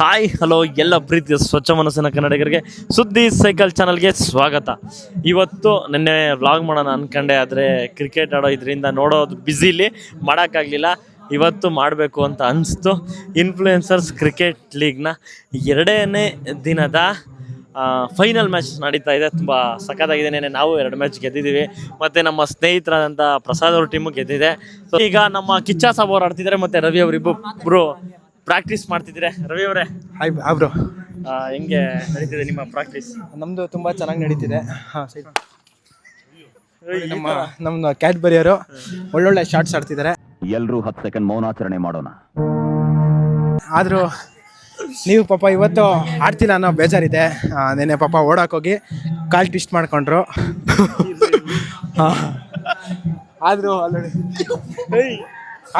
Hi, hello, ಎಲ್ಲ ಪ್ರೀತಿಯ ಸ್ವಚ್ಛ ಮನಸ್ಸಿನ ಕನ್ನಡಿಗರಿಗೆ ಸುದ್ದಿ ಸೈಕಲ್ ಚಾನಲ್ಗೆ ಸ್ವಾಗತ. ಇವತ್ತು ನಿನ್ನೆ ವ್ಲಾಗ್ ಮಾಡೋಣ ಅನ್ಕೊಂಡೆ, ಆದರೆ ಕ್ರಿಕೆಟ್ ಆಡೋ ಇದರಿಂದ ನೋಡೋದು ಬ್ಯುಸಿಲಿ ಮಾಡೋಕ್ಕಾಗಲಿಲ್ಲ. ಇವತ್ತು ಮಾಡಬೇಕು ಅಂತ ಅನಿಸ್ತು. ಇನ್ಫ್ಲೂಯೆನ್ಸರ್ಸ್ ಕ್ರಿಕೆಟ್ ಲೀಗ್ನ ಎರಡನೇ ದಿನದ ಫೈನಲ್ ಮ್ಯಾಚ್ ನಡೀತಾ ಇದೆ. ತುಂಬ ಸಖತ್ತಾಗಿದೆ. ನೆನ್ನೆ ನಾವು ಎರಡು ಮ್ಯಾಚ್ ಗೆದ್ದಿದ್ದೀವಿ. ಮತ್ತು ನಮ್ಮ ಸ್ನೇಹಿತರಾದಂಥ ಪ್ರಸಾದ್ ಅವ್ರ ಟೀಮು ಗೆದ್ದಿದೆ. ಸೊ ಈಗ ನಮ್ಮ ಕಿಚ್ಚಾ ಸಾಬ್ ಅವ್ರು ಆಡ್ತಿದ್ದಾರೆ, ಮತ್ತು ರವಿ ಅವರಿಬ್ಬರು ಪ್ರಾಕ್ಟೀಸ್ ಮಾಡ್ತಿದ್ದೀರಾ? ರವಿ ಅವರೇ? ಹಾಯ್ ಬ್ರೋ ಹೆಂಗೆ ನಡೀತಿದೆ ನಿಮ್ಮ ಪ್ರಾಕ್ಟೀಸ್ ನಮ್ಮದು ತುಂಬ ಚೆನ್ನಾಗಿ ನಡೀತಿದೆ. ಹಾಂ ಸರಿ. ನಮ್ಮ ನಮ್ಮ ಕ್ಯಾಟ್ ಬರಿಯರು ಒಳ್ಳೊಳ್ಳೆ ಶಾರ್ಟ್ಸ್ ಆಡ್ತಿದ್ದಾರೆ. ಎಲ್ಲರೂ ಹತ್ತು ಸೆಕೆಂಡ್ ಮೌನಾಚರಣೆ ಮಾಡೋಣ. ಆದರೂ ನೀವು ಪಾಪ ಇವತ್ತು ಆಡ್ತಿಲ್ಲ ಅನ್ನೋ ಬೇಜಾರಿದೆ. ಆ, ನೆನ್ನೆ ಪಾಪ ಓಡಾಕೋಗಿ ಹೋಗಿ ಕಾಲ್ ಟ್ವಿಸ್ಟ್ ಮಾಡ್ಕೊಂಡ್ರು. ಆದರೂ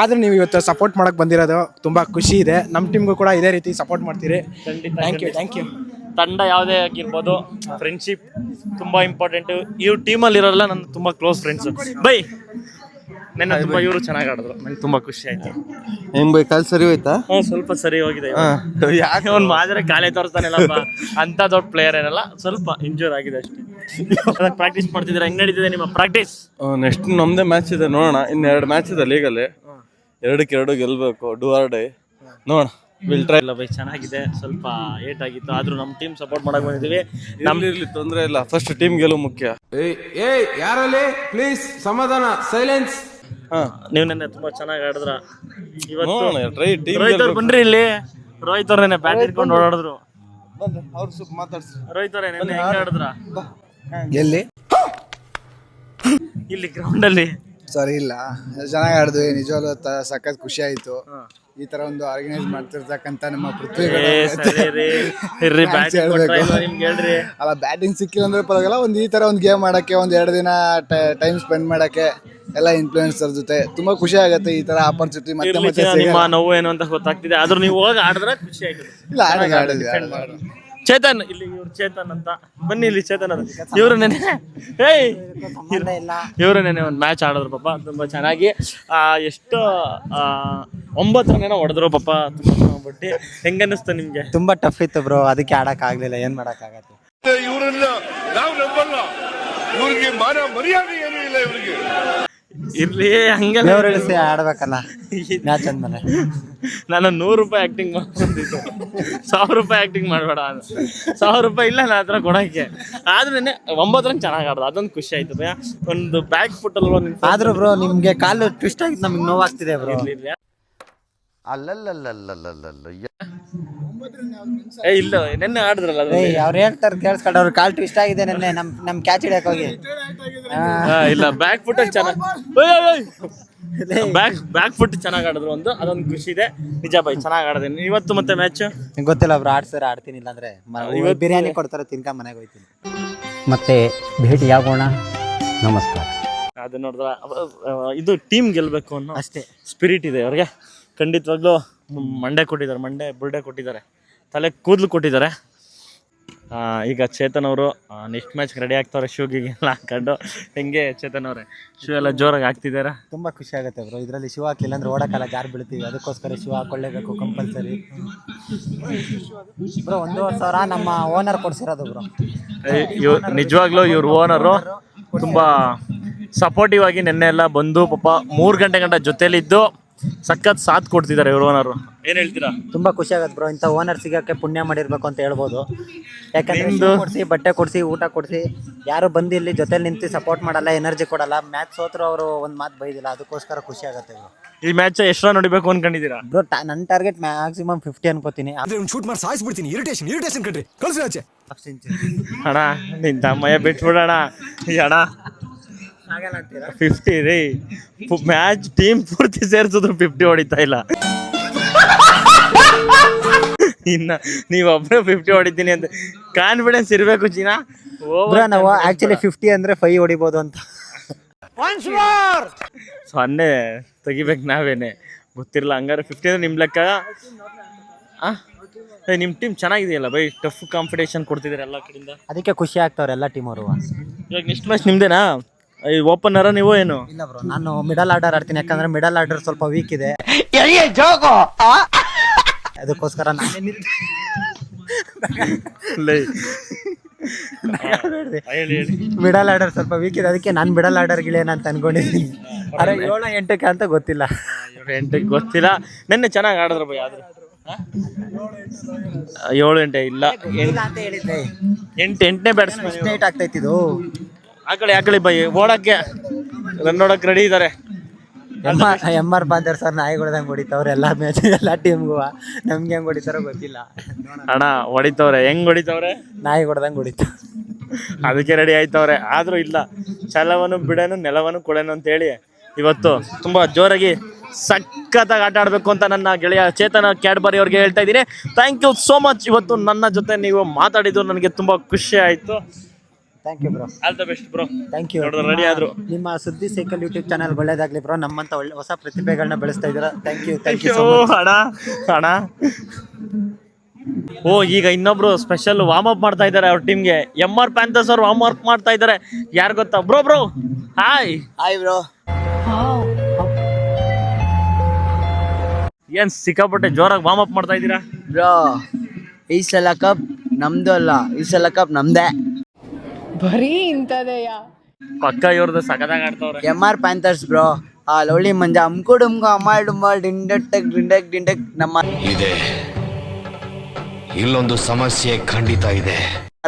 ಆದರೂ ನೀವು ಇವತ್ತು ಸಪೋರ್ಟ್ ಮಾಡಕ್ ಬಂದಿರೋದು ತುಂಬಾ ಖುಷಿ ಇದೆ. ನಮ್ಮ ಟೀಮ್ಗೂ ಕೂಡ ಇದೇ ರೀತಿ ಸಪೋರ್ಟ್ ಮಾಡ್ತೀರಿ. ಖಂಡಿತ ಥ್ಯಾಂಕ್ ಯು ಥ್ಯಾಂಕ್ ಯು ತಂಡ ಯಾವುದೇ ಆಗಿರ್ಬೋದು ಫ್ರೆಂಡ್ಶಿಪ್ ತುಂಬಾ ಇಂಪಾರ್ಟೆಂಟ್ ಇವ್ರ ಟೀಮಲ್ಲಿ ಇರೋಲ್ಲ ನನ್ನ ತುಂಬಾ ಕ್ಲೋಸ್ ಫ್ರೆಂಡ್ಸ್ ಬೈ. ನೆನ್ನೆ ತುಂಬಾ ಇವರು ಚೆನ್ನಾಗಿ ಆಡಿದ್ರು. ನಂಗೆ ತುಂಬಾ ಖುಷಿ ಆಯಿತು. ಹೆಂಗ್ ಬೈ? ಕಾಲ್ ಸರಿ ಹೋಯ್ತಾ? ಹ್ಞೂ ಸ್ವಲ್ಪ ಸರಿ ಹೋಗಿದೆ ಯಾಕೆ ಅವ್ನು ಮಾದ್ರೆ ಕಾಲೇ ತೋರಿಸ್ತಾನೆಲ್ಲಪ್ಪ. ಅಂತ ದೊಡ್ಡ ಪ್ಲೇಯರ್ ಏನಲ್ಲ ಸ್ವಲ್ಪ ಇಂಜೂರ್ ಆಗಿದೆ ಅಷ್ಟೇ. ಪ್ರಾಕ್ಟೀಸ್ ಮಾಡ್ತಿದ್ದೀರಾ? ಹೆಂಗ್ ನಡೀತಿದೆ ನಿಮ್ಮ ಪ್ರಾಕ್ಟೀಸ್ ನೆಕ್ಸ್ಟ್ ನಮ್ಮದೇ ಮ್ಯಾಚ್ ಇದೆ ನೋಡೋಣ. ಇನ್ನೆರಡು ಎರಡು ಮ್ಯಾಚ್ ಇದೆ ಲೀಗಲ್ಲಿ ಎರಡಕ್ಕೆ ಎರಡು ಗೆಲ್ಬೇಕು ಡೂ ಆರ್ ಡೈ ನೋಡೋಣ. ವಿಲ್ ಟ್ರೈ ಇಲ್ಲ ಬೈ ಚೆನ್ನಾಗಿದೆ ಸ್ವಲ್ಪ ಏಟ್ ಆಗಿತ್ತು ಆದ್ರೂ ನಮ್ಮ ಟೀಮ್ ಸಪೋರ್ಟ್ ಮಾಡಕ್ ಬಂದಿದ್ದೀವಿ. ನಮ್ಗೆ ಇರ್ಲಿ ತೊಂದರೆ ಇಲ್ಲ. ಫಸ್ಟ್ ಟೀಮ್ ಗೆಲುವು ಮುಖ್ಯ. ಏ ಏಯ್ ಯಾರಲ್ಲಿ? ಪ್ಲೀಸ್ ಸಮಾಧಾನ ಸೈಲೆನ್ಸ್ ಹಾ. ನೀವು ನೆನ್ನೆ ತುಂಬಾ ಚೆನ್ನಾಗಿ ಆಡಿದ್ರ. ಇವತ್ತು ನೋಡೋಣ ಟ್ರೈ ಟೀಮ್ ರೋಹಿತ್ ಅವ್ರು ಬನ್ರಿ ಇಲ್ಲಿ. ರೋಹಿತ್ ಅವ್ರ ನೆನ್ನೆ ಬ್ಯಾಟ್ ಇಟ್ಕೊಂಡು ಓಡಾಡಿದ್ರು. ಅವ್ರು ಸ್ವಲ್ಪ ಮಾತಾಡ್ಸಿ. ರೋಹಿತ್ ಅವ್ರೆ ನೆನ್ನೆ ಹೆಂಗ್ ಆಡಿದ್ರ? ಎಲ್ಲಿ? ಇಲ್ಲಿ ಗ್ರೌಂಡ್ ಅಲ್ಲಿ. ಸರಿ ಇಲ್ಲ. ಚೆನ್ನಾಗಿ ಆಡಿದ್ವಿ. ನಿಜವಾಗ್ಲೂ ತ- ಸಖತ್ ಖುಷಿ ಆಯ್ತು. ಈ ತರ ಒಂದು ಆರ್ಗನೈಸ್ ಮಾಡ್ತಿರ್ತಕ್ಕಂತ ನಮ್ಮ ಪೃಥ್ವಿ ಏ ಸರಿ ರೀ. ಇರ್ರಿ ಬ್ಯಾಟ್ ಹೇಳ್ಬೇಕು. ನಿಮ್ಗೆ ಹೇಳ್ರಿ. ಅಲ್ಲ ಬ್ಯಾಟಿಂಗ್ ಸಿಕ್ಕಿಲ್ಲ ಅಂದ್ರೆ ಪರವಾಗಿಲ್ಲ. ಒಂದು ಈ ತರ ಒಂದು ಗೇಮ್ ಮಾಡಕ್ಕೆ ಒಂದ್ ಎರಡು ದಿನ ಟೈಮ್ ಸ್ಪೆಂಡ್ ಮಾಡಕ್ಕೆ ಎಲ್ಲ ಇನ್ಫ್ಲೂಯೆನ್ಸರ್ ಜೊತೆ ತುಂಬಾ ಖುಷಿ ಆಗುತ್ತೆ ಈ ತರ ಆಪರ್ಚುನಿಟಿ ಮತ್ತೆ ಇರ್ಲಿ ಮತ್ತೆ ಚಿನ್ನ, ನಿಮ್ಮ. ನೋವು ಏನು ಅಂತ ಗೊತ್ತಾಗ್ತಿದೆ. ಆದ್ರೂ ನೀವು ಹೋಗಿ ಆಡಿದ್ರೆ ಖುಷಿ ಆಯ್ತು ಇಲ್ಲ ಆಡೋದು ಆಡಿದ್ವಿ. ಚೇತನ್. ಇಲ್ಲಿ ಇವ್ರು ಚೇತನ್ ಅಂತ. ಬನ್ನಿ ಇಲ್ಲಿ ಚೇತನ್ ಅಂತ ಇವರು ನೆನೆ ಏಯ್! ಇವರು ನೆನೆ ಒಂದು ಮ್ಯಾಚ್ ಆಡಿದ್ರು ಪಾಪ ತುಂಬಾ ಚೆನ್ನಾಗಿ. ಆ, ಎಷ್ಟು ಆ, ಒಂಬತ್ತು ರನ್ ಹೊಡೆದ್ರು ಪಾಪ ತುಂಬಾ ಹೆಂಗ ಅನ್ನಿಸ್ತು ನಿಮ್ಗೆ? ತುಂಬಾ ಟಫ್ ಇತ್ತು ಬ್ರೋ ಅದಕ್ಕೆ ಆಡಕ್ ಆಗ್ಲಿಲ್ಲ ಏನ್ ಮಾಡಕ್ ಆಗತ್ತೆ? ಇರ್ಲಿ ಹಂಗಲ್ಲ. ಆಡ್ಬೇಕಲ್ಲ. ಮ್ಯಾಚ್ ಅಂದ್ಮೇಲೆ ನಾನು ನೂರು ರೂಪಾಯಿ ಆಕ್ಟಿಂಗ್ ಮಾಡ್ಕೊಂಡಿದ್ದು. ಸಾವಿರ ರೂಪಾಯಿ ಆಕ್ಟಿಂಗ್ ಮಾಡಬೇಡ ಅಂತ. ಸಾವಿರ ರೂಪಾಯಿ ಇಲ್ಲ ನನ್ನ ಹತ್ರ ಕೊಡಕ್ಕೆ. ಆದ್ರೆ ಒಂಬತ್ತು ರನ್ ಚೆನ್ನಾಗಿ ಆಡ್ದು. ಅದೊಂದು ಖುಷಿ ಆಯ್ತು ಭಯ. ಒಂದು ಬ್ಯಾಕ್ ಫುಟ್ ಅಲ್ಲಿ ಆದ್ರೂ ಬ್ರೋ ನಿಮ್ಗೆ ಕಾಲು ಟ್ವಿಸ್ಟ್ ಆಗಿದ್ದು ನಮ್ಗೆ ನೋವಾಗ್ತಿದೆ ಬ್ರೋ ಏ ಇಲ್ಲ ನೆನ್ನೆ ಆಡಿದ್ರಲ್ಲ ಅದು ಏಯ್ ಅವ್ರು ಹೇಳ್ತಾರೆ ಕೇಳಿಸ್ಕೊಂಡು ಅವ್ರ ಕಾಲ್ ಟ್ವಿಸ್ಟ್ ಆಗಿದೆ ನೆನ್ನೆ ನಮ್ ನಮ್ ಕ್ಯಾಚ್ ಹಿಡಿಯಕ್ ಹೋಗಿ. ಹಾ, ಇಲ್ಲ ಬ್ಯಾಕ್ ಫುಟ್ ಚೆನ್ನಾಗಿ ಬ್ಯಾಕ್ ಬ್ಯಾಕ್ ಫುಟ್ ಚೆನ್ನಾಗಿ ಆಡಿದ್ರು ಒಂದು ಅದೊಂದು ಖುಷಿ ಇದೆ. ನಿಜ ಬೈ ಚೆನ್ನಾಗಿ ಆಡಿದೆ. ಇವತ್ತು ಮತ್ತೆ ಮ್ಯಾಚ್ ಗೊತ್ತಿಲ್ಲ ಅವ್ರು ಆಡ್ಸಿದ್ರೆ ಆಡ್ತೀನಿ ಇಲ್ಲಾಂದ್ರೆ ಮ- ಬಿರಿಯಾನಿ ಕೊಡ್ತಾರೆ ತಿನ್ಕ ಮನೆಗೆ ಹೋಯ್ತೀನಿ. ಮತ್ತೆ ಭೇಟಿಯಾಗೋಣ ನಮಸ್ಕಾರ. ಅದು ನೋಡಿದ್ರ ಇದು ಟೀಮ್ ಗೆಲ್ಬೇಕು ಅನ್ನೋ ಅಷ್ಟೇ. ಸ್ಪಿರಿಟ್ ಇದೆ ಅವ್ರಿಗೆ. ಖಂಡಿತವಾಗ್ಲೂ ಮಂಡೆ ಕೊಟ್ಟಿದ್ದಾರೆ ಮಂಡೆ ಬುರ್ಡೆ ಕೊಟ್ಟಿದ್ದಾರೆ. ತಲೆ ಕೂದಲು ಕೊಟ್ಟಿದ್ದಾರೆ. ಈಗ ಚೇತನ್ ಅವರು ನೆಕ್ಸ್ಟ್ ಮ್ಯಾಚ್ ರೆಡಿ ಆಗ್ತಾವ್ರೆ ಶೂಗಿಗೆಲ್ಲ ಹಾಕೊಂಡು. ಹೆಂಗೆ ಚೇತನ್ ಅವರೇ? ಶೂ ಎಲ್ಲ ಜೋರಾಗಿ ಹಾಕ್ತಿದ್ದಾರೆ? ತುಂಬಾ ಖುಷಿ ಆಗುತ್ತೆ ಬ್ರೋ. ಇದರಲ್ಲಿ ಶೂ ಹಾಕಿಲ್ಲ ಅಂದ್ರೆ ಓಡಕಾಲ ಜಾರ್ ಬೀಳ್ತೀವಿ ಅದಕ್ಕೋಸ್ಕರ ಶೂ ಹಾಕೊಳ್ಳೇಬೇಕು ಕಂಪಲ್ಸರಿ. ಬ್ರೋ ಒಂದೂವರೆ ಸಾವಿರ ನಮ್ಮ ಓನರ್ ಕೊಡ್ಸಿರೋದು ಬ್ರೋ. ನಿಜವಾಗ್ಲೂ ಇವ್ರ ಓನರು ತುಂಬ ಸಪೋರ್ಟಿವ್ ಆಗಿ ನಿನ್ನೆ ಎಲ್ಲ ಬಂದು ಪಾಪ ಮೂರು ಗಂಟೆ ಗಂಟೆ ಜೊತೆಲಿದ್ದು. ಸಖತ್ ಸಾಥ್ ಕೊಡ್ತಿದ್ದಾರೆ ಇವ್ರ ಓನರು ಏನ್ ಹೇಳ್ತೀರಾ? ತುಂಬಾ ಖುಷಿ ಆಗತ್ತೆ ಬ್ರೋ ಇಂಥ ಓನರ್ ಸಿಗಕ್ಕೆ ಪುಣ್ಯ ಮಾಡಿರ್ಬೇಕು ಅಂತ ಹೇಳ್ಬೋದು. ಯಾಕಂದ್ರೆ ನಿಮ್ದು- ಕೊಡ್ಸಿ ಬಟ್ಟೆ ಕೊಡ್ಸಿ ಊಟ ಕೊಡ್ಸಿ ಯಾರು ಬಂದು ಇಲ್ಲಿ ಜೊತೆಲಿ ನಿಂತು ಸಪೋರ್ಟ್ ಮಾಡಲ್ಲ ಎನರ್ಜಿ ಕೊಡಲ್ಲ ಮ್ಯಾಚ್ ಸೋತ್ರು ಅವರು ಒಂದ್ ಮಾತು ಬೈದಿಲ್ಲ. ಅದಕ್ಕೋಸ್ಕರ ಖುಷಿ ಆಗತ್ತೆ ಬ್ರೋ ಈ ಮ್ಯಾಚ್ ಎಷ್ಟು ನೋಡಿಬೇಕು ಅನ್ಕೊಂಡಿದ್ದೀರಾ? ಬ್ರೋ ನನ್ನ ಟಾರ್ಗೆಟ್ ಮ್ಯಾಕ್ಸಿಮಮ್ ಫಿಫ್ಟಿ ಅನ್ಕೋತೀನಿ. ಶೂಟ್ ಮಾಡಿ ಸಾಯಿಸ್ಬಿಡ್ತೀನಿ. ಇರಿಟೇಷನ್ ಇರಿಟೇಷನ್ ಕಣ್ರಿ. ಕಳ್ಸಿ ಆಚೆ. ಅಣ್ಣ ನಿನ್ ತಮ್ಮಯ್ಯ ಬಿಟ್ಬಿಡೋಣ. ಈ ಅಣ್ಣ ಫಿಫ್ಟಿ ರೀ ಮ್ಯಾಚ್ ಟೀಮ್ ಪೂರ್ತಿ ಸೇರಿಸಿದ್ರು ಫಿಫ್ಟಿ ಹೊಡಿತಾ ಇಲ್ಲ. ಇನ್ನ ನೀವ್ ಒಬ್ರು ಫಿಫ್ಟಿ ಹೊಡಿತೀನಿ ಅಂತ. ಕಾನ್ಫಿಡೆನ್ಸ್ ಇರ್ಬೇಕು ಚೀನಾ ಬ್ರೋ ನಾವು ಆಕ್ಚುಲಿ ಫಿಫ್ಟಿ ಅಂದ್ರೆ ಫೈವ್ ಹೊಡಿಬೋದು ಅಂತ. ಸೊನ್ನೆ ತೆಗಿಬೇಕು ನಾವೇನೆ. ಗೊತ್ತಿರಲ್ಲ ಹಂಗಾರೆ ಫಿಫ್ಟಿ ಅಂದ್ರೆ ನಿಮ್ಮ ಲೆಕ್ಕ. ಆ? ಏ, ನಿಮ್ ಟೀಮ್ ಚೆನ್ನಾಗಿದೆಯಲ್ಲ ಬೈ? ಟಫ್ ಕಾಂಪಿಟೇಷನ್ ಕೊಡ್ತಿದ್ದಾರೆ ಎಲ್ಲ ಕಡೆಯಿಂದ. ಅದಕ್ಕೆ ಖುಷಿ ಆಗ್ತಾವ್ರೆ ಎಲ್ಲ ಟೀಮ್ ಅವರು. ಇವಾಗ ನೆಕ್ಸ್ಟ್ ಮ್ಯಾಚ್ ನಿಮ್ದೇನಾ? ಓಪನರ ನೀವು ಏನು? ಇಲ್ಲ ಬ್ರೋ ನಾನು ಮಿಡಲ್ ಆರ್ಡರ್ ಆಡ್ತೀನಿ ಯಾಕಂದ್ರೆ ಮಿಡಲ್ ಆರ್ಡರ್ ಸ್ವಲ್ಪ ವೀಕ್ ಇದೆ. ಅದಕ್ಕೋಸ್ಕರ ನಾನೇ ನಿಂತು ಹೇಳಿ ಹೇಳಿ. ಮಿಡಲ್ ಆರ್ಡರ್ ಸ್ವಲ್ಪ ವೀಕ್ ಇದೆ ಅದಕ್ಕೆ ನಾನು ಮಿಡಲ್ ಆರ್ಡರ್ ಗಿಳಿಯನ ಅಂತ ಅನ್ಕೊಂಡಿದ್ದೀನಿ ಅರೆ ಏಳು ಎಂಟಕ್ಕೆ ಅಂತ ಗೊತ್ತಿಲ್ಲ. ಇವ್ರು ಎಂಟಕ್ಕೆ ಗೊತ್ತಿಲ್ಲ. ನಿನ್ನೆ ಚೆನ್ನಾಗಿ ಆಡಿದ್ರು ಬೈ ಆದ್ರೆ? ಏಳು ಎಂಟೆ ಇಲ್ಲ. ಇಲ್ಲ ಅಂತ ಹೇಳಿದ್ದೆ. ಎಂಟು ಎಂಟನೇ ಬ್ಯಾಟ್ಸ್ಮನ್ ಸ್ಟೇಟ್ ಆಗ್ತೈತಿ ಇದು ಆಕಳಿ ಬೈ ಓಡಕ್ಕೆ. ರನ್ ನೋಡಕ್ ರೆಡಿ ಇದ್ದಾರೆ M R M R sir ನಾಯಿಗಳ್ದಂಗೆ ಹೊಡಿತಾವ್ರೆ? ಎಲ್ಲ ಮ್ಯಾಚ್ ಎಲ್ಲ ಟೀಮ್ಗೂ ನಮ್ಗೆ ಹೆಂಗೆ ಹೊಡಿತಾರೋ ಗೊತ್ತಿಲ್ಲ. ಅಣ್ಣ ಹೊಡಿತವ್ರೆ. ಹೆಂಗ್ ಹೊಡಿತವ್ರೆ? ನಾಯಿ ಹೊಡ್ದಂಗೆ ಹೊಡಿತಾವ? ಅದಕ್ಕೆ ರೆಡಿ ಆಯ್ತವ್ರೆ. ಆದ್ರೂ ಇಲ್ಲ. ಛಲವನ್ನು ಬಿಡೇನು ನೆಲವನ್ನು ಕೊಡೇನು ಅಂತ ಹೇಳಿ ಇವತ್ತು ತುಂಬಾ ಜೋರಾಗಿ ಸಖತ್ತಾಗಿ ಆಟ ಆಡಬೇಕು ಅಂತ ನನ್ನ ಗೆಳೆಯ ಚೇತನ ಕ್ಯಾಡ್ಬರಿ ಅವ್ರಿಗೆ ಹೇಳ್ತಾ ಇದ್ದೀನಿ. ಥ್ಯಾಂಕ್ ಯು ಸೋ ಮಚ್ ಇವತ್ತು ನನ್ನ ಜೊತೆ ನೀವು ಮಾತಾಡಿದ್ದು ನನಗೆ ತುಂಬಾ ಖುಷಿ ಆಯ್ತು. Thank you bro all the best bro thank you ನೋಡಿದ್ರೆ ರೆಡಿ ಆದ್ರು. ನಿಮ್ಮ ಸುದ್ದಿ ಸೈಕಲ್ ಯೂಟ್ಯೂಬ್ ಚಾನಲ್ ಒಳ್ಳೇದಾಗ್ಲಿ ಬ್ರೋ ನಮ್ಮಂತ ಒಳ್ಳೆ ಹೊಸ ಪ್ರತಿಭೆಗಳನ್ನ ಬೆಳೆಸ್ತಾ ಇದ್ದೀರಾ? ಥ್ಯಾಂಕ್ ಯು ಥ್ಯಾಂಕ್ ಯು ಅಣ್ಣ ಅಣ್ಣ. ಓ ಈಗ ಇನ್ನೊಬ್ರು ಸ್ಪೆಷಲ್ ವಾರ್ಮ್ ಅಪ್ ಮಾಡ್ತಾ ಇದ್ದಾರೆ ಅವ್ರ ಟೀಮ್ಗೆ ಎಂ ಆರ್ ಪ್ಯಾಂಥರ್ಸ್ ಅವ್ರು ವಾರ್ಮ್ ಅಪ್ ಮಾಡ್ತಾ ಇದ್ದಾರೆ. ಯಾರು ಗೊತ್ತಾ? Bro bro hi hi bro ಏನ್ ಸಿಕ್ಕಾಪಟ್ಟೆ ಜೋರಾಗಿ ವಾರ್ಮ್ ಅಪ್ ಮಾಡ್ತಾ ಇದ್ದೀರಾ? ಬ್ರೋ ಈ ಸಲ ಕಪ್ ನಮ್ದು ಅಲ್ಲ. ಈ ಸಲ ಕಪ್ ನಮ್ದೇ. ಬರೀ ಇಂಥದೆಯಾ? ಪಕ್ಕ ಇವ್ರದ್ದು ಸಖತ್ತಾಗಿ ಆಡ್ತವ್ರೆ. ಎಂ ಆರ್ ಪ್ಯಾಂಥರ್ಸ್ ಬ್ರೋ ಆ ಲೌಳಿ ಮಂಜ ಅಮ್ಕು ಡುಮ್ಕು ಅಮ್ಮಾಳ್ ಡುಂಬಾಳ್ ಡಿಂಡಕ್ ಡಿಂಡಕ್ ಡಿಂಡಕ್ ನಮ್ಮ ಇದೆ. ಇಲ್ಲೊಂದು ಸಮಸ್ಯೆ ಖಂಡಿತ ಇದೆ.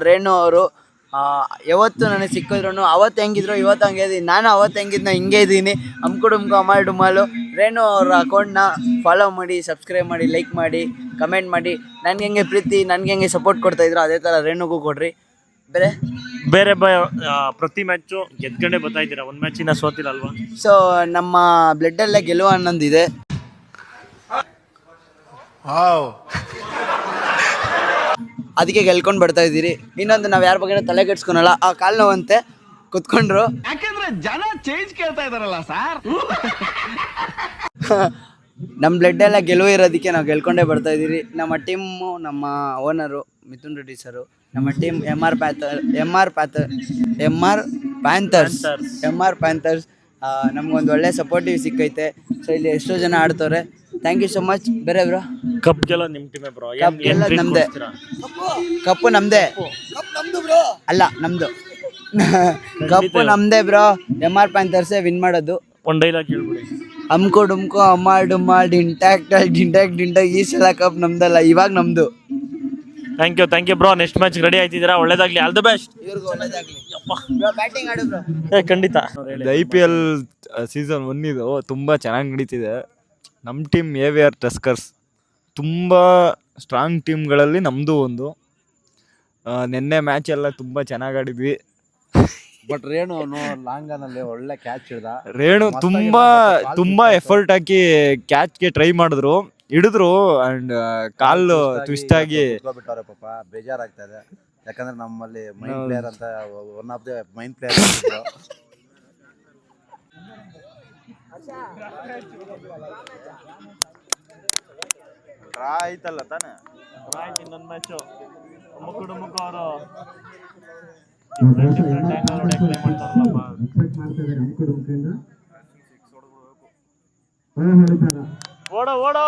ರೇಣು ಅವರು ಯಾವತ್ತು ನನಗೆ ಸಿಕ್ಕಿದ್ರು ಅವತ್ತು ಹೆಂಗಿದ್ರು ಇವತ್ತು ಹಂಗೆ ಇದೀನಿ. ನಾನು ಅವತ್ತು ಹೆಂಗಿದ್ನ ಹಿಂಗೆ ಇದ್ದೀನಿ ಅಮ್ಕು ಡುಮ್ಕು ಅಮ್ಮಾಳ್ ಡುಮಾಲು ರೇಣು ಅವ್ರ ಅಕೌಂಟ್ನ ಫಾಲೋ ಮಾಡಿ ಸಬ್ಸ್ಕ್ರೈಬ್ ಮಾಡಿ ಲೈಕ್ ಮಾಡಿ ಕಮೆಂಟ್ ಮಾಡಿ. ನನಗೆ ಹೆಂಗೆ ಪ್ರೀತಿ ನನ್ಗೆ ಹೆಂಗೆ ಸಪೋರ್ಟ್ ಕೊಡ್ತಾ ಇದ್ರು ಅದೇ ಥರ ರೇಣುಗೂ ಕೊಡ್ರಿ. ಬೇರೆ? ಬೇರೆ ಬ ಆ, ಪ್ರತಿ ಮ್ಯಾಚು ಗೆದ್ಕೊಂಡೇ ಬರ್ತಾ ಇದ್ದೀರಾ? ಒಂದ್ ಮ್ಯಾಚ್ ಇನ್ನ ಸೋತಿಲ್ಲ ಅಲ್ವಾ? ಸೊ ನಮ್ಮ ಬ್ಲಡ್ಡಲ್ಲೇ ಗೆಲುವು ಅನ್ನೊಂದಿದೆ ಅದಕ್ಕೆ ಗೆಲ್ಕೊಂಡು ಬರ್ತಾ ಇದ್ದೀರಿ. ಇನ್ನೊಂದು ನಾವು ಯಾರ ಬಗ್ಗೆ ತಲೆ ಕೆಡ್ಸ್ಕೊಳಲ್ಲ. ಆ ಕಾಲ್ ನೋವಂತೆ ಕುತ್ಕೊಂಡ್ರು. ಯಾಕಂದ್ರೆ ಜನ ಚೇಂಜ್ ಕೇಳ್ತಾ ಇದಾರಲ್ಲ ಸರ್ ನಮ್ಮ ಬ್ಲಡ್ ಎಲ್ಲ ಗೆಲುವು ಇರೋದಕ್ಕೆ ನಾವು ಗೆಲ್ಕೊಂಡೇ ಬರ್ತಾ ಇದ್ದೀರಿ. ನಮ್ಮ ಟೀಮು ನಮ್ಮ ಓನರು ಮಿಥುನ್ ರೆಡ್ಡಿ ಸರು ನಮ್ಮ team M R panther M R panther M R Panthers M R Panthers ನಮ್ಗೊಂದು ಒಳ್ಳೆ ಸಪೋರ್ಟಿವ್ ಸಿಕ್ಕೈತೆ. ಸೊ ಇಲ್ಲಿ ಎಷ್ಟೋ ಜನ ಆಡ್ತವ್ರೆ. ಥ್ಯಾಂಕ್ ಯು ಸೊ ಮಚ್ ಬೇರೆ ಬ್ರೋ ಕಪ್ ಗೆಲ್ಲ ನಿಮ್ ಟೀಮೇ ಬ್ರೋ ಕಪ್ ಎಲ್ಲ ನಮ್ದೇ. ಕಪ್ಪು ನಮ್ದೇ. ಅಲ್ಲ ನಮ್ದು. ಕಪ್ಪು ನಮ್ದೇ bro M R Panthers win ಮಾಡೋದು. ಒಂದು ಡೈಲಾಗ್ ಹೇಳ್ಬಿಡಿ. ಅಮ್ಕೋ ಡುಮ್ಕೋ ಅಮ್ಮಾಳ್ ಡುಮ್ಮಾಳ್ ಡಿಂಟ್ಯಾಕ್ ಡಿಂಟ್ಯಾಕ್ ಡಿಂಟ್ಯಾಕ್ ಈ ಸಲ ಕಪ್ ನಮ್ದಲ್ಲ ಇವಾಗ ನಮ್ದು. Thank you thank you bro next match ready ಆಯ್ತಿದ್ದೀರಾ? ಒಳ್ಳೇದಾಗ್ಲಿ. ಆಲ್ ದ ಬೆಸ್ಟ್ ಇವ್ರಿಗೂ ಒಳ್ಳೇದಾಗ್ಲಿ. ಬ್ಯಾಟಿಂಗ್ ಆಡು ಬ್ರೋ. ಏ ಖಂಡಿತ. I P L season one ಇದು ತುಂಬ ಚೆನ್ನಾಗಿ ನಡೀತಿದೆ. ನಮ್ಮ team A V R tuskers ತುಂಬ ಸ್ಟ್ರಾಂಗ್ ಟೀಮ್ಗಳಲ್ಲಿ ನಮ್ಮದು ಒಂದು. ಆ, ನಿನ್ನೆ ಮ್ಯಾಚ್ ಎಲ್ಲ ತುಂಬ ಚೆನ್ನಾಗಿ ಆಡಿದ್ವಿ. ಬಟ್ ರೇಣು ಲಾಂಗನಲ್ಲಿ ಒಳ್ಳೆ ಕ್ಯಾಚ್ ಹಿಡ್ದ. ರೇಣು ತುಂಬ ತುಂಬ ಎಫರ್ಟ್ ಹಾಕಿ ಕ್ಯಾಚ್ಗೆ ಟ್ರೈ ಮಾಡಿದ್ರು. ಹಿಡಿದ್ರು ಅಂಡ್ ಕಾಲು ಟ್ವಿಸ್ಟ್ ಆಗಿ ಬಿಟ್ಟವ್ರೆ ಪಾಪ ಬೇಜಾರಾಗ್ತಾ ಇದೆ. ಯಾಕಂದ್ರೆ ನಮ್ಮಲ್ಲಿ ಮೈನ್. ಪ್ಲೇಯರ್ ಅಂತ one of the main player ಆಯ್ತಲ್ಲ ತಾನೇ? ಆಯ್ತು ಇನ್ನೊಂದು ಮ್ಯಾಚು ಮುಕ್ಕು ಡುಮುಕ್ಕು ಅವರು. ಓಡೋ ಓಡೋ.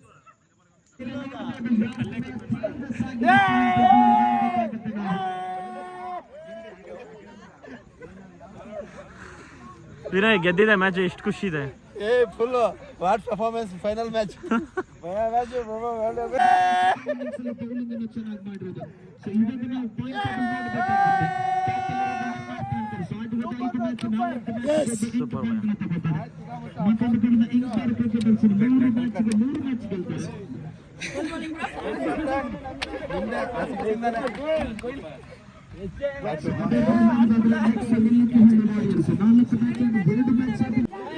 ವಿನಯ್ ಗೆದ್ದಿದೆ ಮ್ಯಾಚ್ ಎಷ್ಟು ಖುಷಿ ಇದೆ? ಏ full what performance final match super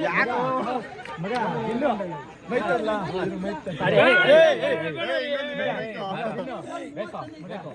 ಯಾಕೋ ಮಗ ಇಲ್ಲೋ ಮೈತಲ್ಲ ಬೇಕು ಬೇಕು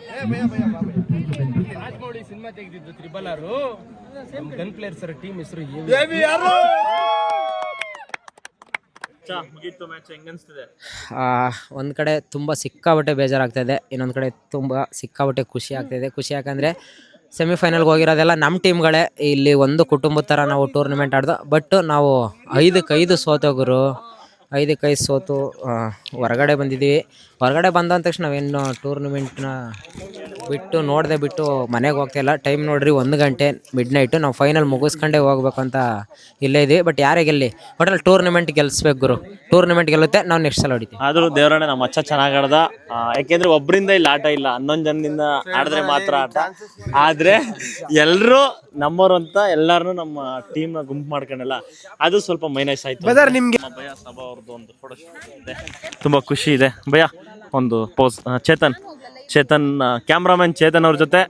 Rajamouli cinema ತೆಗೆದಿದ್ದು triple R. Gun player sir team ಹೆಸರು ಒಂದು ಕಡೆ ತುಂಬ ಸಿಕ್ಕಾಬಟ್ಟೆ ಬೇಜಾರಾಗ್ತಾ ಇದೆ ಇನ್ನೊಂದು ಕಡೆ ತುಂಬ ಸಿಕ್ಕಾಬಟ್ಟೆ ಖುಷಿ ಆಗ್ತಾ ಇದೆ. ಖುಷಿ ಯಾಕಂದರೆ ಸೆಮಿಫೈನಲ್ಗೆ ಹೋಗಿರೋದೆಲ್ಲ ನಮ್ಮ ಟೀಮ್ಗಳೇ. ಇಲ್ಲಿ ಒಂದು ಕುಟುಂಬದ ಥರ ನಾವು ಟೂರ್ನಮೆಂಟ್ ಆಡ್ದು ಬಟ್ ನಾವು ಐದಕ್ಕೆ ಐದು ಸೋತೋಗರು ಐದಕ್ಕೆ ಐದು ಸೋತು ಹೊರಗಡೆ ಬಂದಿದ್ದೀವಿ. ಹೊರಗಡೆ ಬಂದ ತಕ್ಷಣ ನಾವೇನು ಟೂರ್ನಮೆಂಟ್ನ ಬಿಟ್ಟು ನೋಡದೆ ಬಿಟ್ಟು ಮನೆಗೆ ಹೋಗ್ತಾಯಿಲ್ಲ ಟೈಮ್ ನೋಡ್ರಿ ಒಂದು ಗಂಟೆ ಮಿಡ್ ನೈಟು ನಾವು ಫೈನಲ್ ಮುಗಿಸ್ಕೊಂಡೇ ಹೋಗ್ಬೇಕಂತ ಅಂತ ಇಲ್ಲೇ ಇದ್ದೀವಿ ಬಟ್ ಯಾರೇ ಗೆಲ್ಲಿ? ಒಟ್ಟಲ್ಲಿ ಟೂರ್ನಮೆಂಟ್ ಗೆಲ್ಲಿಸ್ಬೇಕು ಗುರು. ಟೂರ್ನಮೆಂಟ್ ಗೆಲ್ಲುತ್ತೆ ನಾವು ನೆಕ್ಸ್ಟ್ ಸಲ ಹೊಡಿತೀವಿ. ಆದ್ರೂ ದೇವರಣ್ಣ ನಮ್ಮ ಅಚ್ಚ ಚೆನ್ನಾಗಿ ಆಡ್ದ. ಆ, ಯಾಕೆಂದ್ರೆ ಒಬ್ರಿಂದ ಇಲ್ಲಿ ಆಟ ಇಲ್ಲ ಹನ್ನೊಂದು ಜನದಿಂದ ಆಡಿದ್ರೆ ಮಾತ್ರ ಆಟ. ಆದ್ರೆ ಎಲ್ಲರೂ ನಮ್ಮವರು ಅಂತ ಎಲ್ಲಾರನು ನಮ್ಮ ಟೀಮ್ನ ಗುಂಪು ಮಾಡ್ಕೊಂಡಲ್ಲ ಅದು ಸ್ವಲ್ಪ ಮೈನಸ್ ಆಯ್ತು. ನಿಮ್ಗೆ- ನಮ್ಮ ಭಯ ಸಭಾ ಅವ್ರದ್ದು ಒಂದು ಫೋಟೋ ಇದೆ. ತುಂಬಾ ಖುಷಿ ಇದೆ. ಭಯ. ಒಂದು ಪೋಸ್ ಚೇತನ್. ಚೇತನ್ ಕ್ಯಾಮ್ರಾಮನ್ ಚೇತನ್ ಅವ್ರ ಜೊತೆ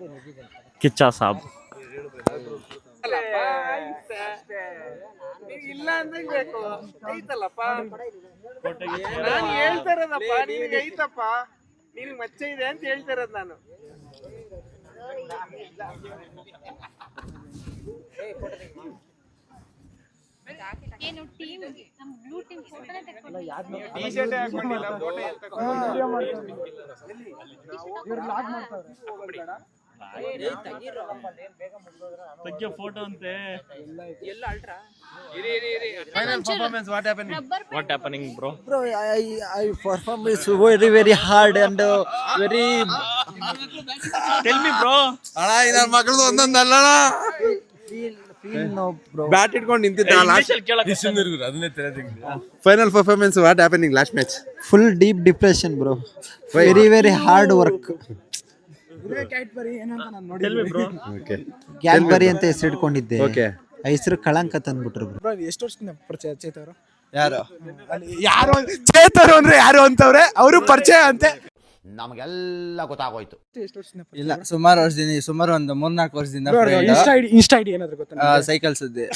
ಕಿಚ್ಚ ಸಾಬ್. ಮಚ್ಚ ಇದೆ ಅಂತ ನಾನು. ಏನು ಟೀಮ್ ನಮ್ಮ ಬ್ಲೂ ಟೀಮ್ ಫೋಟೋನೇ ಹಾಕೊಂಡಿಲ್ಲ ಫೋಟೋ ಅಂತ. ಅಂತೆ rubber what happening bro Bro, I, I perform is very very hard and very tell me bro ಮಗಳದು ಒಂದೊಂದಲ್ಲ ಬ್ಯಾಟ್ ಇಟ್ಕೊಂಡು ನಿಂತಿದ್ದ ಅದನ್ನೇ final performance what happening last match full deep depression bro very very hard work tell me bro okay Cadbury ಅಂತ ಹೆಸರು ಇಟ್ಕೊಂಡಿದ್ದೆ okay ಆ ಹೆಸರು ಕಳಂಕ ತಂದ್ಬಿಟ್ರು ಬ್ರೋ ಎಷ್ಟು ವರ್ಷದಿಂದ ಪರಿಚಯ ಚೇತವರು? ಯಾರು? ಅಲ್ಲಿ ಯಾರು ಚೇತರು ಅಂದ್ರೆ ಯಾರು ಅಂತವ್ರೆ? ಅವರು ಪರಿಚಯ ಅಂತೆ. ನಮಗೆಲ್ಲ ಗೊತ್ತಾಗೋಯ್ತು. ಇಲ್ಲ ಸುಮಾರು ವರ್ಷದಿಂದ ಸುಮಾರು ಒಂದು ಮೂರ್ನಾಲ್ಕು ವರ್ಷದಿಂದ ಇನ್ಸ್ಟಾ ಐಡಿ ಇನ್ಸ್ಟಾ ಐಡಿ ಏನಾದ್ರು ಗೊತ್ತಾ ಸೈಕಲ್ ಸುದ್ದಿ.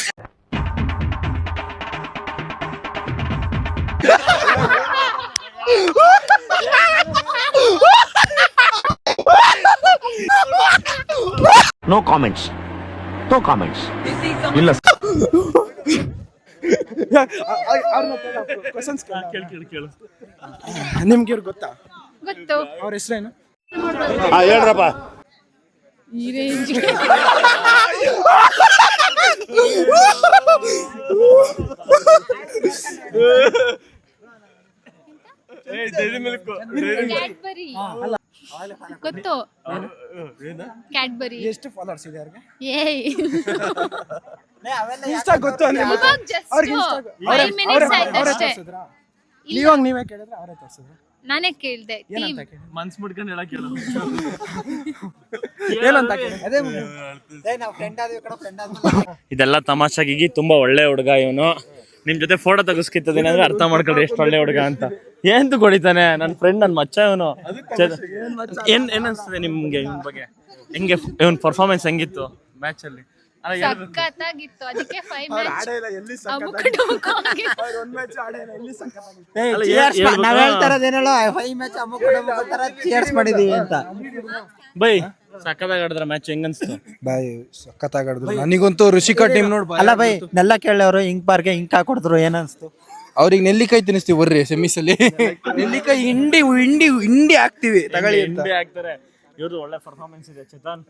ನೋ ಕಾಮೆಂಟ್ಸ್ ನೋ ಕಾಮೆಂಟ್ಸ್ ಇಲ್ಲ. ಕ್ವಶನ್ಸ್ ಕೇಳು ಕೇಳು ಕೇಳು. ನಿಮ್ಗೆ ಇವ್ರು ಗೊತ್ತಾ? ಗೊತ್ತು. ಅವ್ರ ಹೆಸರೇನು? ಹೇಳ್ರಪ್ಪ. ಈ ರೇಂಜ್ ಕ್ಯಾಡ್ಬರಿ. ಗೊತ್ತು. ಕ್ಯಾಡ್ಬರಿ. ಎಷ್ಟು ಫಾಲೋವರ್ಸ್ ಇದೆ ಅವ್ರಿಗೆ? ಏಯ್. ಇನ್ಸ್ಟಾ ಗೊತ್ತು ಅಂದ್ರೆ ಇವಾಗ just ಅವ್ರಿಗೆ five minutes ಆಯ್ತು ಅಷ್ಟೇ. ನೀವಾಗ ನೀವೇ ಕೇಳಿದ್ರೆ ಅವರೇ ತೋರಿಸಿದ್ರ? ನಾನೇ ಕೇಳ್ದೆ ಟೀಮ್ ಮನ್ಸ್ ಮುಡ್ಕೊಂಡು ಹೇಳಕ್ ಹೇಳು. ಏನಂತ ಅದೇ ಇದೆಲ್ಲ ತಮಾಷಾಗಿ ತುಂಬಾ ಒಳ್ಳೆ ಹುಡುಗ ಇವನು. ನಿಮ್ ಜೊತೆ ಫೋಟೋ ತೆಗಿಸ್ಕಿತ್ತದೀನಿ ಅಂದ್ರೆ ಅರ್ಥ ಮಾಡ್ಕೊಳ್ರಿ ಎಷ್ಟು ಒಳ್ಳೆ ಹುಡುಗ ಅಂತ. ಏನ್ ಕೊಡಿತಾನೆ ನನ್ನ ಫ್ರೆಂಡ್ ನನ್ನ ಮಚ್ಚ ಇವನು. ಏನ್ ಏನ್ ಅನ್ಸ್ತದೆ ನಿಮ್ಗೆ ಇವನ್ ಬಗ್ಗೆ? ಹೆಂಗೆ ಇವನ್ ಪರ್ಫಾರ್ಮೆನ್ಸ್ ಹೆಂಗಿತ್ತು ಮ್ಯಾಚ್ ಅಲ್ಲಿ. ಸಖತ್ತಾಗಿತ್ತು. ಅದಕ್ಕೆ ಫೈವ್ ಮ್ಯಾಚ್? ನಾವ್ ಫೈವ್ ಮ್ಯಾಚ್ ತರ ಚೇರ್ಸ್ ಮಾಡಿದೀವಿ ಅಂತ. ಬೈ ಆಡಿದ್ರ ಮ್ಯಾಚ್ ಬಾಯ್ ನನಗಂತೂ ಋಷಿಕಾ ಟೀಮ್ ನೋಡ್ ಅಲ್ಲ ಬೈ ನೆಲ್ಲ ಕೇಳವ್ರು ಹಿಂಗ್ ಪಾರ್ಗೆ ಹಿಂಗ್ ಹಾಕೊಡಿದ್ರು ಏನನ್ಸ್ತು ಅವ್ರಿಗೆ ನೆಲ್ಲಿಕಾಯಿ ತಿನ್ನಿಸ್ತೀವಿ ಬರ್ರಿ ಸೆಮಿಸಲ್ಲಿ. ನೆಲ್ಲಿಕಾಯಿ ಹಿಂಡಿ ಹಿಂಡಿ ಹಿಂಡಿ ಹಾಕ್ತಿವಿ ತಗೊಳ್ಳಿ ಹಿಂಡಿ ಹಾಕ್ತಾರೆ. ಇವ್ರದ್ದು ಒಳ್ಳೆ ಪರ್ಫಾರ್ಮೆನ್ಸ್ ಇದೆ ಚೇತನ್.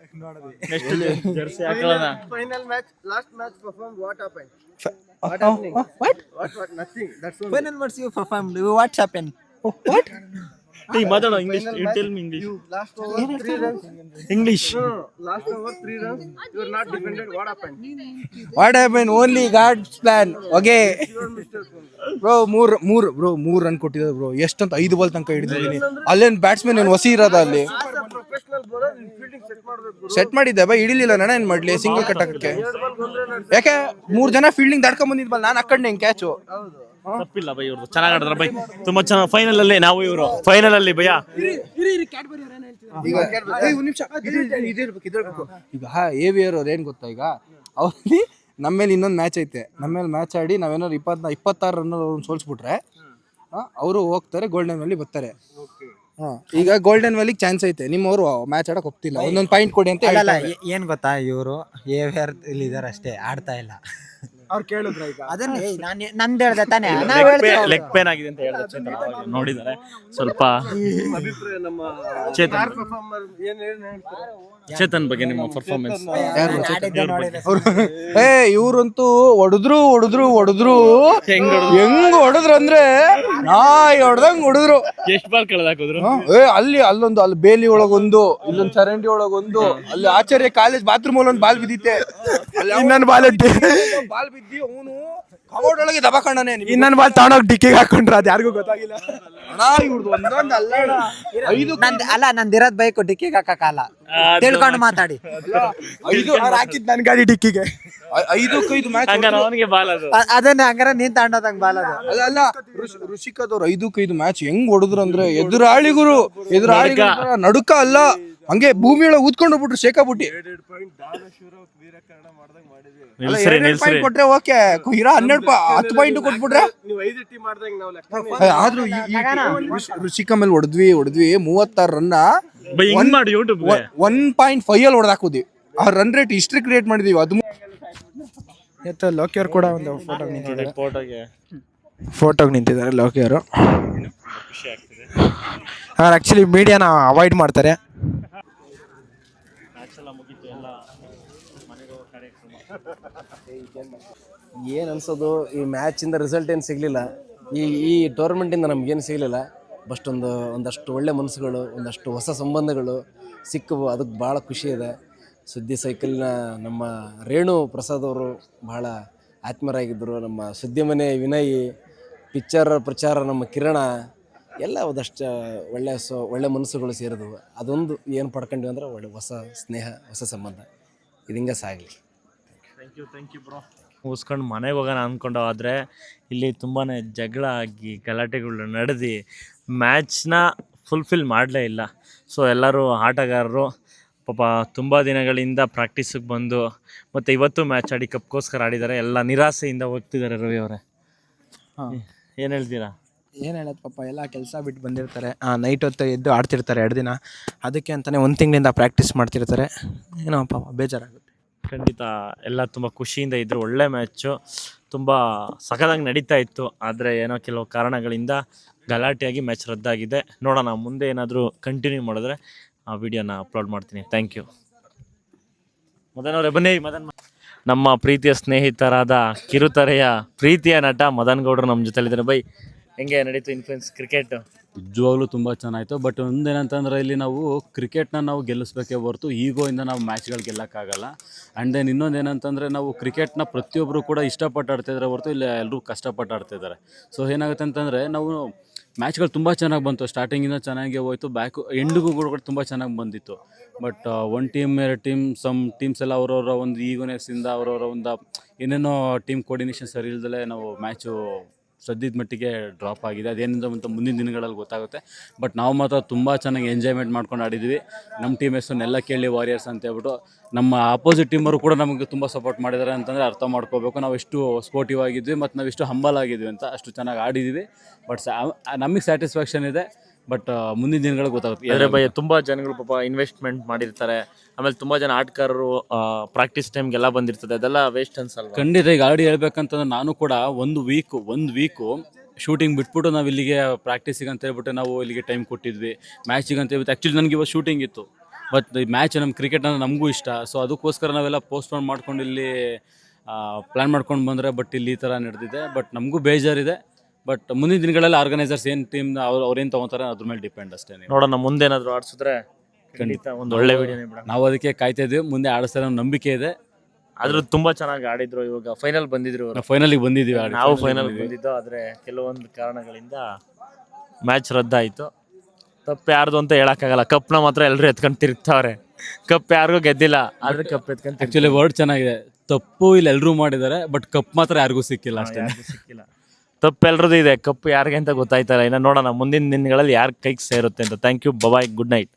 ನೆಕ್ಸ್ಟ್ ಜರ್ಸಿ ಹಾಕೊಳ್ಳೋಣ. Final match last match perform what happen what final match you perform what happen ಏಯ್ ಮಾತಾಡೋ English tell me English English what happen only God's plan okay bro ಮೂರ್ ಮೂರ್ ಬ್ರೋ ಮೂರ್ ರನ್ ಕೊಟ್ಟಿದ್ದಾರೆ bro ಎಷ್ಟಂತ ಐದು ball ತನಕ ಹಿಡಿದಿದ್ದೀನಿ. ಅಲ್ಲೇನ್ ಬ್ಯಾಟ್ಸ್ಮನ್ ಏನು ಹೊಸಿ ಇರೋದ ಅಲ್ಲಿ? ಸೆಟ್ ಮಾಡಿದ್ದೆ ಬೈ ಹಿಡಿಲಿಲ್ಲ ನಾನು ಏನ್ ಮಾಡ್ಲಿ ಸಿಂಗಲ್ ಕಟ್ ಹಾಕಕ್ಕೆ. ಯಾಕೆ ಮೂರ್ ಜನ ಫೀಲ್ಡಿಂಗ್ ದಾಡ್ಕೊಂಡ್ ಬಂದಿದ್ವಲ್ಲ ನಾನು ಹಾಕೊಂಡೆ ಹಿಂಗ್ ಕ್ಯಾಚು ತಪ್ಪಿಲ್ಲ ಬೈ ಇವ್ರದ್ದು ಚೆನ್ನಾಗಿ ಆಡಿದ್ರ ಬೈ. ತುಂಬಾ ಚೆನ್ನಾಗಿ ಫೈನಲ್ ಅಲ್ಲಿ ನಾವು ಇವರು ಫೈನಲ್ ಅಲ್ಲಿ ಭಯ ಈಗ ಒಂದ್ ನಿಮಿಷ ಇರ್ಬೇಕು. ಈಗ ಆರ್ ಅವ್ರು ಏನ್ ಗೊತ್ತಾ ಈಗ? ಅವ್ರಲ್ಲಿ ನಮ್ಮ ಮೇಲೆ ಇನ್ನೊಂದು ಮ್ಯಾಚ್ ಐತೆ. ನಮ್ಮ ಮೇಲೆ ಮ್ಯಾಚ್ ಆಡಿ ನಾವೇನಾದ್ರು ಇಪ್ಪತ್ತ ಇಪ್ಪತ್ತಾರು ರನ್ ಸೋಲ್ಸ್ಬಿಟ್ರೆ ಅವರು ಹೋಗ್ತಾರೆ ಗೋಲ್ಡನ್ ಅಲ್ಲಿ ಬರ್ತಾರೆ. ಈಗ ಗೋಲ್ಡನ್ ವ್ಯಾಲಿಗೆ ಚಾನ್ಸ್ ಐತೆ. ನಿಮ್ಮವರು ಮ್ಯಾಚ್ ಆಡಕ್ ಹೋಗ್ತಿಲ್ಲ. ಒಂದೊಂದು ಪಾಯಿಂಟ್ ಕೊಡಿ ಅಂತ ಅಲ್ಲ ಹೇಳ್ತಾರೆ. ಏ- ಏನ್ ಗೊತ್ತಾ ಇವರು? ಏವಿಯರ್ ಇಲ್ಲಿ ಇದಾರೆ ಅಷ್ಟೇ ಆಡ್ತಾ ಇಲ್ಲ. ಅವ್ರು ಕೇಳಿದ್ರ ಈಗ. ಅದನ್ನ ಏಯ್, ನಾನ್ ನಂದ್ ಹೇಳ್ದೆ ತಾನೇ. ನಾವ್ ಹೇಳ್ತೀವಿ ಲೆಗ್ ಪೇನ್ ಆಗಿದೆ ಅಂತ ಹೇಳ್ದೆ ಚೇತನ್ ಅವಾಗ ನೋಡಿದ್ದಾರೆ ಸ್ವಲ್ಪ ಚೇತನ್. ಚೇತನ್ ಬಗ್ಗೆ ನಿಮ್ಮ ಪರ್ಫಾರ್ಮೆನ್ಸ್ ಏ ಇವ್ರಂತೂ ಹೊಡೆದ್ರು ಹೊಡೆದ್ರು ಹೊಡೆದ್ರು. ಹೆಂಗ್ ಹೆಂಗ್ ಹೊಡೆದ್ರು ಅಂದ್ರೆ ನಾಯಿ ಹೊಡೆದಂಗ್ ಹೊಡೆದ್ರು. ಎಷ್ಟು ಬಾರ್ ಕಳೆದಾಕಿದ್ರು? ಏ ಅಲ್ಲಿ ಅಲ್ಲೊಂದು ಅಲ್ಲಿ ಬೇಲಿ ಒಳಗೊಂದು ಇಲ್ಲೊಂದು ಚರಂಡಿ ಒಳಗೊಂದು ಅಲ್ಲಿ ಆಚಾರ್ಯ ಕಾಲೇಜ್ ಬಾತ್ರೂಮ್ ಒಳಗೊಂದು ಬಾಲ್ ಬಿದ್ದಿತ್ತೆ. ಇನ್ನೊಂದು ಬಾಲ್ ಬಾಲ್ ಬಿದ್ದಿ ಅವನು ಕಬೋರ್ಡ್ ಒಳಗೆ ದಬಕಣ್ಣನೆ ಇನ್ನೊಂದು ಬಾಲ್ ತಗೊಂಡೋಗಿ ಡಿಕ್ಕಿಗೆ ಹಾಕೊಂಡ್ರ ಅದು ಯಾರಿಗೂ ಗೊತ್ತಾಗಿಲ್ಲ. ಅಣ್ಣ ಇವ್ರದ್ದು ಒಂದೊಂದು ಅಲ್ಲ ಅಣ್ಣ. ಐದು ನಂದ್ ಅಲ್ಲ ನಂದಿರೋದ್ ಬೈಕ್ ಡಿಕ್ಕಿಗೆ ಹಾಕಕ್ಕಾಗಲ್ಲ ತಿಳ್ಕೊಂಡು ಮಾತಾಡಿ. ಐದು ಹಾಕಿದ್ ನನ್ ಗಾಡಿ ಡಿಕ್ಕಿಗೆ? ಐದಕ್ಕೈದು ಮ್ಯಾಚ್ ಹಂಗಾರೆ ಅವನಿಗೆ ಬಾಲ್ ಅದು. ಅ- ಅದನ್ನ ಹಂಗಾರ ನೀನ್ ತಗೊಂಡೋದಂಗ್ ಬಾಲದ ಅಲ್ಲ ಅಲ್ಲ ಋಷ್- ಐದು ಐದಕ್ಕೈದು ಮ್ಯಾಚ್ ಹೆಂಗ್ ಹೊಡೆದ್ರು ಅಂದ್ರೆ ಎದುರಾಳಿಗುರು ಎದುರಾಳಿಗಳ ನಡುಕ. ಅಲ್ಲ ಹಂಗೆ ಭೂಮಿ ಒಳಗೆ ಊದ್ಕೊಂಡು ಹೋಗ್ಬಿಟ್ರು ಶೇಖಾಬುಟ್ಟಿ ನಿಲ್ಸ್ರಿ ಎರಡ್ ನಿಲ್ಸ್ರಿ. ಪಾಯಿಂಟ್ ಕೊಟ್ರೆ ಓಕೆ ಇರೋ ಹನ್ನೆರಡು ಹತ್ತು ಪಾಯಿಂಟ್ ಕೊಟ್ಬಿಟ್ರೆ? ಆದ್ರೂ ಈ- ಈ ಋಷ್- ಋಷಿಕ ಮೇಲೆ ಹೊಡೆದ್ವಿ ಹೊಡೆದ್ವಿ ಮೂವತ್ತಾರು ರನ್ನ. ಬೈ ಹಿಂಗ್ ಮಾಡಿ ಯೂಟ್ಯೂಬ್ ಒನ್ ಪಾಯಿಂಟ್ ಫೈವ್ ಅಲ್ಲಿ ಹೊಡೆದಾಕೋದಿ ಆ ರನ್ ರೇಟ್ ಹಿಸ್ಟ್ರಿ ಕ್ರಿಯೇಟ್ ಮಾಡಿದೀವಿ. ಅದು ಎತ್ತ ಲೋಕಿಯರ್ ಕೂಡ ಒಂದು ಫೋಟೋ ನಿಂತಿದ್ದಾರೆ ಫೋಟೋಗೆ ಫೋಟೋಗೆ ನಿಂತಿದ್ದಾರೆ ಲೋಕಿಯರು ಅವ್ರು ಆ್ಯಕ್ಚುಲಿ ಮೀಡಿಯಾನ ಅವಾಯ್ಡ್ ಮಾಡ್ತಾರೆ. ಏನು ಅನ್ಸೋದು ಈ ಮ್ಯಾಚಿಂದ ರಿಸಲ್ಟ್ ಏನು ಸಿಗಲಿಲ್ಲ. ಈ ಈ ಟೂರ್ನಮೆಂಟಿಂದ ನಮ್ಗೇನು ಸಿಗಲಿಲ್ಲ. ಬಸ್ಟ್ ಒಂದು ಒಂದಷ್ಟು ಒಳ್ಳೆ ಮನಸ್ಸುಗಳು, ಒಂದಷ್ಟು ಹೊಸ ಸಂಬಂಧಗಳು ಸಿಕ್ಕವು ಅದಕ್ಕೆ ಭಾಳ ಖುಷಿ ಇದೆ. ಸುದ್ದಿ ಸೈಕಲ್ನ ನಮ್ಮ ರೇಣು ಪ್ರಸಾದ್ ಅವರು ಭಾಳ ಆತ್ಮರಾಗಿದ್ದರು ನಮ್ಮ ಸುದ್ದಿ ಮನೆ ವಿನಯ್, ಪಿಕ್ಚರ್ ಪ್ರಚಾರ ನಮ್ಮ ಕಿರಣ ಎಲ್ಲ ಒಂದಷ್ಟು ಒಳ್ಳೆ ಸೊ, ಒಳ್ಳೆ ಮನಸ್ಸುಗಳು ಸೇರಿದವು. ಅದೊಂದು ಏನು ಪಡ್ಕೊಂಡ್ವಿ ಅಂದ್ರೆ ಒಳ್ಳೆ ಹೊಸ ಸ್ನೇಹ, ಹೊಸ ಸಂಬಂಧ. ಇದು ಹಿಂಗೆ ಸಾಗಲಿ. Thank you thank you bro ಮುಗಿಸ್ಕೊಂಡು ಮನೆಗೆ ಹೋಗೋಣ ಅಂದ್ಕೊಂಡು ಆದರೆ ಇಲ್ಲಿ ತುಂಬಾ ಜಗಳ ಆಗಿ ಗಲಾಟೆಗಳು ನಡೆದು ಮ್ಯಾಚ್ನ ಫುಲ್ಫಿಲ್ ಮಾಡಲೇ ಇಲ್ಲ. ಸೊ ಎಲ್ಲರೂ ಆಟಗಾರರು ಪಾಪ ತುಂಬ ದಿನಗಳಿಂದ ಪ್ರಾಕ್ಟೀಸಿಗೆ ಬಂದು ಮತ್ತು ಇವತ್ತು ಮ್ಯಾಚ್ ಆಡಿ ಕಪ್ಗೋಸ್ಕರ ಆಡಿದ್ದಾರೆ. ಎಲ್ಲ ನಿರಾಸೆಯಿಂದ ಹೋಗ್ತಿದ್ದಾರೆ ರವಿ ಅವರೇ. ಏನು ಹೇಳ್ತೀರಾ? ಏನು ಹೇಳೋದು ಪಾಪ ಎಲ್ಲ ಕೆಲಸ ಬಿಟ್ಟು ಬಂದಿರ್ತಾರೆ. ನೈಟ್ ಹೊತ್ತು ಎದ್ದು ಆಡ್ತಿರ್ತಾರೆ ಎರಡು ದಿನ. ಅದಕ್ಕೆ ಅಂತಲೇ ಒಂದು ತಿಂಗಳಿಂದ ಪ್ರಾಕ್ಟೀಸ್ ಮಾಡ್ತಿರ್ತಾರೆ. ಏನೋ ಪಾಪ ಬೇಜಾರಾಗುತ್ತೆ. ಖಂಡಿತ ಎಲ್ಲ ತುಂಬ ಖುಷಿಯಿಂದ ಇದ್ದರು ಒಳ್ಳೆ ಮ್ಯಾಚು ತುಂಬ ಸಖತ್ತಾಗಿ ನಡೀತಾ ಇತ್ತು. ಆದರೆ ಏನೋ ಕೆಲವು ಕಾರಣಗಳಿಂದ ಗಲಾಟೆಯಾಗಿ ಮ್ಯಾಚ್ ರದ್ದಾಗಿದೆ. ನೋಡೋಣ, ಮುಂದೆ ಏನಾದರೂ ಕಂಟಿನ್ಯೂ ಮಾಡಿದ್ರೆ ಆ ವಿಡಿಯೋನ ಅಪ್ಲೋಡ್ ಮಾಡ್ತೀನಿ. ಥ್ಯಾಂಕ್ ಯು ಮದನ್ ಅವರೇ, ಬನ್ನಿ, ಮದನ್ ನಮ್ಮ ಪ್ರೀತಿಯ ಸ್ನೇಹಿತರಾದ ಕಿರುತೆರೆಯ ಪ್ರೀತಿಯ ನಟ ಮದನ್ ಗೌಡರು ನಮ್ಮ ಜೊತೆಲಿದ್ದಾರೆ. ಬೈ, ಹೆಂಗೆ ನಡೀತು ಇನ್ಫ್ಲೂಯೆನ್ಸ್ ಕ್ರಿಕೆಟ್ ನಿಜವಾಗ್ಲೂ ತುಂಬ ಚೆನ್ನಾಯಿತು. ಬಟ್ ಒಂದೇನಂತಂದ್ರೆ ಇಲ್ಲಿ ನಾವು ಕ್ರಿಕೆಟ್ನ ನಾವು ಗೆಲ್ಲಿಸ್ಬೇಕೇ ಹೊರತು ಈಗೋಯಿಂದ ನಾವು ಮ್ಯಾಚ್ಗಳು ಗೆಲ್ಲಕ್ಕಾಗಲ್ಲ. ಆ್ಯಂಡ್ ದೆನ್ ಇನ್ನೊಂದು ಏನಂತಂದರೆ ನಾವು ಕ್ರಿಕೆಟ್ನ ಪ್ರತಿಯೊಬ್ಬರು ಕೂಡ ಇಷ್ಟಪಟ್ಟು ಆಡ್ತಿದ್ದಾರೆ ಹೊರತು ಇಲ್ಲಿ ಎಲ್ಲರೂ ಕಷ್ಟಪಟ್ಟು ಆಡ್ತಿದ್ದಾರೆ. ಸೊ ಏನಾಗುತ್ತೆ ಅಂತಂದರೆ ನಾವು ಮ್ಯಾಚ್ಗಳು ತುಂಬ ಚೆನ್ನಾಗಿ ಬಂತು. ಸ್ಟಾರ್ಟಿಂಗಿಂದ ಚೆನ್ನಾಗೇ ಹೋಯ್ತು. ಬ್ಯಾಕು ಎಂಡಿಗೂ ಕೂಡ ತುಂಬ ಚೆನ್ನಾಗಿ ಬಂದಿತ್ತು. ಬಟ್ ಒನ್ ಟೀಮ್ ಎರಡು ಟೀಮ್ ಸಮ್ ಟೀಮ್ಸ್ ಎಲ್ಲ ಅವರವರ ಒಂದು ಈಗೋನೆಸ್ಸಿಂದ ಅವರವರ ಒಂದು, ಏನೇನೋ ಟೀಮ್ ಕೋರ್ಡಿನೇಷನ್ ಸರಿ ಇಲ್ದಲೇ ನಾವು ಮ್ಯಾಚು ಸದ್ಯದ ಮಟ್ಟಿಗೆ ಡ್ರಾಪ್ ಆಗಿದೆ. ಅದೇನಿಂದ ಅಂತ ಮುಂದಿನ ದಿನಗಳಲ್ಲಿ ಗೊತ್ತಾಗುತ್ತೆ. ಬಟ್ ನಾವು ಮಾತ್ರ ತುಂಬ ಚೆನ್ನಾಗಿ ಎಂಜಾಯ್ಮೆಂಟ್ ಮಾಡ್ಕೊಂಡು ಆಡಿದ್ವಿ ನಮ್ಮ ಟೀಮ್ ಹೆಸರನ್ನೆಲ್ಲ ಕೇಳಿ ವಾರಿಯರ್ಸ್ ಅಂತ ಹೇಳ್ಬಿಟ್ಟು ನಮ್ಮ ಆಪೋಸಿಟ್ ಟೀಮರು ಕೂಡ ನಮಗೆ ತುಂಬ ಸಪೋರ್ಟ್ ಮಾಡಿದ್ದಾರೆ ಅಂತಂದರೆ ಅರ್ಥ ಮಾಡ್ಕೋಬೇಕು. ನಾವು ಎಷ್ಟು ಸ್ಪೋರ್ಟಿವ್ ಆಗಿದ್ವಿ ಮತ್ತು ನಾವು ಎಷ್ಟು ಹಂಬಲ್ ಆಗಿದ್ವಿ ಅಂತ ಅಷ್ಟು ಚೆನ್ನಾಗಿ ಆಡಿದ್ವಿ ಬಟ್ ನಮಗೆ ಸ್ಯಾಟಿಸ್ಫ್ಯಾಕ್ಷನ್ ಇದೆ. ಬಟ್ ಮುಂದಿನ ದಿನಗಳು ಗೊತ್ತಾಗುತ್ತೆ. ಅಂದರೆ ಭಯ ತುಂಬ ಜನಗಳು ಪಾಪ ಇನ್ವೆಸ್ಟ್ಮೆಂಟ್ ಮಾಡಿರ್ತಾರೆ. ಆಮೇಲೆ ತುಂಬ ಜನ ಆಟಗಾರರು ಪ್ರಾಕ್ಟೀಸ್ ಟೈಮ್ಗೆಲ್ಲ ಬಂದಿರ್ತದೆ. ಅದೆಲ್ಲ ವೇಸ್ಟ್ ಅನ್ಸಲ್ಲ ಖಂಡಿತ ಈಗ ಆಲ್ರೆಡಿ ಹೇಳ್ಬೇಕಂತಂದ್ರೆ ನಾನು ಕೂಡ ಒಂದು ವೀಕು ಒಂದು ವೀಕು ಶೂಟಿಂಗ್ ಬಿಟ್ಬಿಟ್ಟು ನಾವು ಇಲ್ಲಿಗೆ ಪ್ರಾಕ್ಟೀಸಿಗೆ ಅಂತ ಹೇಳ್ಬಿಟ್ಟು ನಾವು ಇಲ್ಲಿಗೆ ಟೈಮ್ ಕೊಟ್ಟಿದ್ವಿ. ಮ್ಯಾಚಿಗೆ ಅಂತ ಹೇಳ್ಬಿಟ್ಟು ಆ್ಯಕ್ಚುಲಿ ನನಗೆ ಇವತ್ತು ಶೂಟಿಂಗ್ ಇತ್ತು. ಬಟ್ ಈ ಮ್ಯಾಚ್ ನಮ್ಮ ಕ್ರಿಕೆಟ್ ಅಂದರೆ ನಮಗೂ ಇಷ್ಟ. ಸೊ ಅದಕ್ಕೋಸ್ಕರ ನಾವೆಲ್ಲ ಪೋಸ್ಟ್ಪೋನ್ ಮಾಡ್ಕೊಂಡು ಇಲ್ಲಿ ಪ್ಲ್ಯಾನ್ ಮಾಡ್ಕೊಂಡು ಬಂದರೆ ಬಟ್ ಇಲ್ಲಿ ಈ ಥರ ನಡೆದಿದೆ. ಬಟ್ ನಮಗೂ ಬೇಜಾರಿದೆ. ಬಟ್ ಮುಂದಿನ ದಿನಗಳಲ್ಲಿ ಆರ್ಗನೈಸರ್ಸ್ ಏನು ಟೀಮ್ ಅವ್ರು ಅವ್ರೇನು ತೊಗೊತಾರೆ ಅದ್ರ ಮೇಲೆ ಡಿಪೆಂಡ್ ಅಷ್ಟೇ ನೀವು. ನೋಡೋಣ ಮುಂದೇನಾದ್ರು ಆಡಿಸಿದ್ರೆ ಖಂಡಿತ. ಒಂದು ಒಳ್ಳೆ ವಿಡಿಯೋನೇ ಬಿಡೋಣ. ನಾವು ಅದಕ್ಕೆ ಕಾಯ್ತಾ ಇದ್ದೀವಿ. ಮುಂದೆ ಆಡಿಸ್ತಾರೆ ಅನ್ನೋ ನಂಬಿಕೆ ಇದೆ. ಆದ್ರೂ ತುಂಬಾ ಚೆನ್ನಾಗಿ ಆಡಿದ್ರು ಇವಾಗ ಫೈನಲ್ ಬಂದಿದ್ರು ಇವರು. ನಾವು ಫೈನಲಿಗೆ ಬಂದಿದ್ದೀವಿ ಆಡಿ. ನಾವು ಫೈನಲ್. ಬಂದಿದ್ದು ಆದ್ರೆ ಕೆಲವೊಂದು ಕಾರಣಗಳಿಂದ ಮ್ಯಾಚ್ ರದ್ದಾಯಿತು. ತಪ್ಪು ಯಾರ್ದು ಅಂತ ಹೇಳಕ್ಕಾಗಲ್ಲ. ಕಪ್ನ ಮಾತ್ರ ಎಲ್ಲರೂ ಎತ್ಕೊಂಡು ತಿರುಗ್ತಾವ್ರೆ. ಕಪ್ ಯಾರಿಗೂ ಗೆದ್ದಿಲ್ಲ ಆದ್ರೆ ಕಪ್ ಎತ್ಕೊಂಡು ಆಕ್ಚುಲಿ ವರ್ಡ್ ಚೆನ್ನಾಗಿದೆ. ತಪ್ಪು ಇಲ್ಲಿ ಎಲ್ಲರೂ ಮಾಡಿದ್ದಾರೆ ಬಟ್ ಕಪ್ ಮಾತ್ರ ಯಾರಿಗೂ ಸಿಕ್ಕಿಲ್ಲ ಅಷ್ಟೇ. ಸಿಕ್ಕಿಲ್ಲ. ತಪ್ಪು ಎಲ್ರದ್ದು ಇದೆ. ಕಪ್ಪು ಯಾರಿಗೆ ಅಂತ ಗೊತ್ತಾಯ್ತಲ್ಲ ಇನ್ನು ನೋಡೋಣ. ಮುಂದಿನ ದಿನಗಳಲ್ಲಿ ಯಾರ ಕೈಗೆ ಸೇರುತ್ತೆ ಅಂತ. Thank you bye bye good night